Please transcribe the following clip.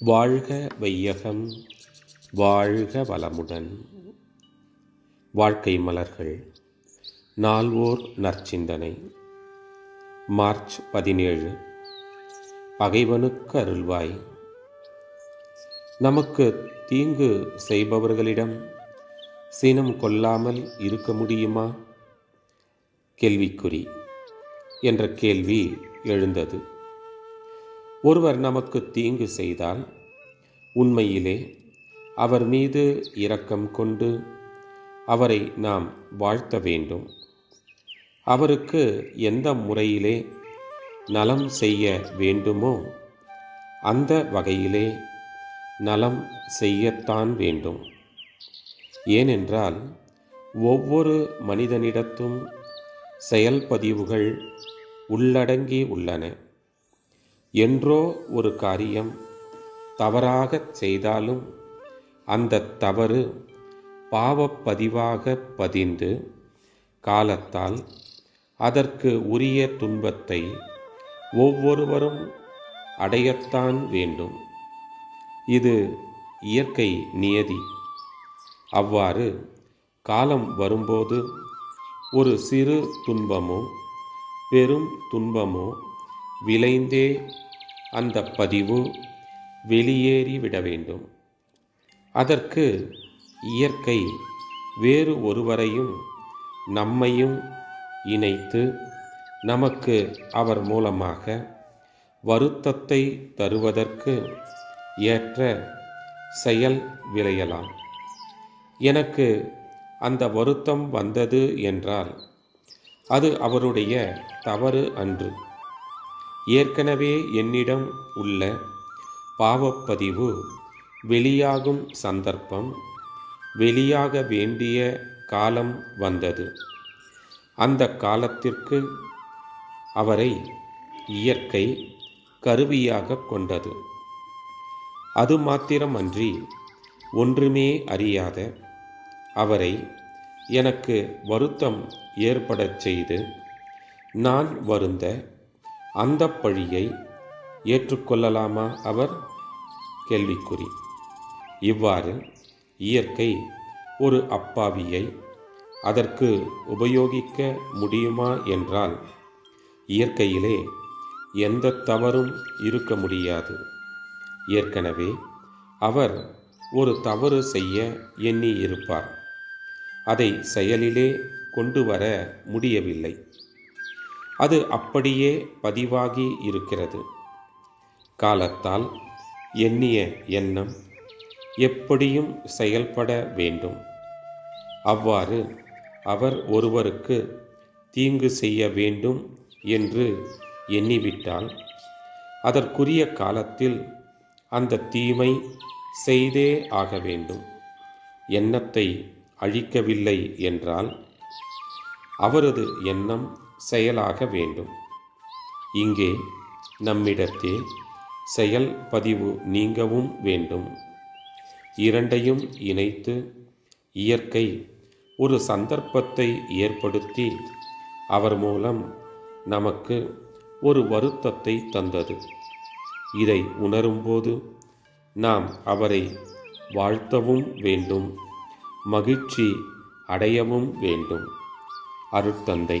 வாழ்க வையகம் வாழ்க வளமுடன். வாழ்க்கை மலர்கள் நால்வோர் நற்சிந்தனை. மார்ச் பதினேழு பகைவனுக்கு அருள்வாய். நமக்கு தீங்கு செய்பவர்களிடம் சினம் கொள்ளாமல் இருக்க முடியுமா? கேள்விக்குறி. என்ற கேள்வி எழுந்தது. ஒருவர் நமக்கு தீங்கு செய்தால் உண்மையிலே அவர் மீது இரக்கம் கொண்டு அவரை நாம் வாழ்த்த வேண்டும். அவருக்கு எந்த முறையிலே நலம் செய்ய வேண்டுமோ அந்த வகையிலே நலம் செய்யத்தான் வேண்டும். ஏனென்றால் ஒவ்வொரு மனிதனிடத்தும் செயல்பதிவுகள் உள்ளடங்கி உள்ளன. என்றோ ஒரு காரியம் தவறாகச் செய்தாலும் அந்த தவறு பாவப்பதிவாக பதிந்து காலத்தால் அதற்கு உரிய துன்பத்தை ஒவ்வொருவரும் அடையத்தான் வேண்டும். இது இயற்கை நியதி. அவ்வாறு காலம் வரும்போது ஒரு சிறு துன்பமோ பெரும் துன்பமோ விளைந்தே அந்த பதிவு வெளியேறிவிட வேண்டும் அதற்கு இயற்கை வேறு ஒருவரையும் நம்மையும் இணைத்து நமக்கு அவர் மூலமாக வருத்தத்தை தருவதற்கு ஏற்ற செயல் விளையலாம். எனக்கு அந்த வருத்தம் வந்தது என்றால் அது அவருடைய தவறு அன்று. ஏற்கனவே என்னிடம் உள்ள பாவப்பதிவு வெளியாகும் சந்தர்ப்பம் வெளியாக வேண்டிய காலம் வந்தது. அந்த காலத்திற்கு அவரை இயற்கை கருவியாக கொண்டது. அது மாத்திரமன்றி ஒன்றுமே அறியாத அவரை எனக்கு வருத்தம் ஏற்படச் செய்து நான் வருந்த அந்த பழியை ஏற்றுக்கொள்ளலாமா அவர்? கேள்விக்குறி. இவ்வாறு இயற்கை ஒரு அப்பாவியை அதற்கு உபயோகிக்க முடியுமா என்றால் இயற்கையிலே எந்த தவறும் இருக்க முடியாது. ஏற்கனவே அவர் ஒரு தவறு செய்ய எண்ணி இருப்பார் அதை செயலிலே கொண்டு வர முடியவில்லை. அது அப்படியே பதிவாகி இருக்கிறது. காலத்தால் எண்ணிய எண்ணம் எப்படியும் செயல்பட வேண்டும். அவ்வாறு அவர் ஒருவருக்கு தீங்கு செய்ய வேண்டும் என்று எண்ணிவிட்டால் அதற்குரிய காலத்தில் அந்த தீமை செய்தே ஆக வேண்டும். எண்ணத்தை அழிக்கவில்லை என்றால் அவரது எண்ணம் செயலாக வேண்டும். இங்கே நம்மிடத்தே செயல் பதிவு நீங்கவும் வேண்டும். இரண்டையும் இணைத்து இயற்கை ஒரு சந்தர்ப்பத்தை ஏற்படுத்தி அவர் மூலம் நமக்கு ஒரு வருத்தத்தை தந்தது. இதை உணரும்போது நாம் அவரை வாழ்த்தவும் வேண்டும் மகிழ்ச்சி அடையவும் வேண்டும். அருட்தந்தை.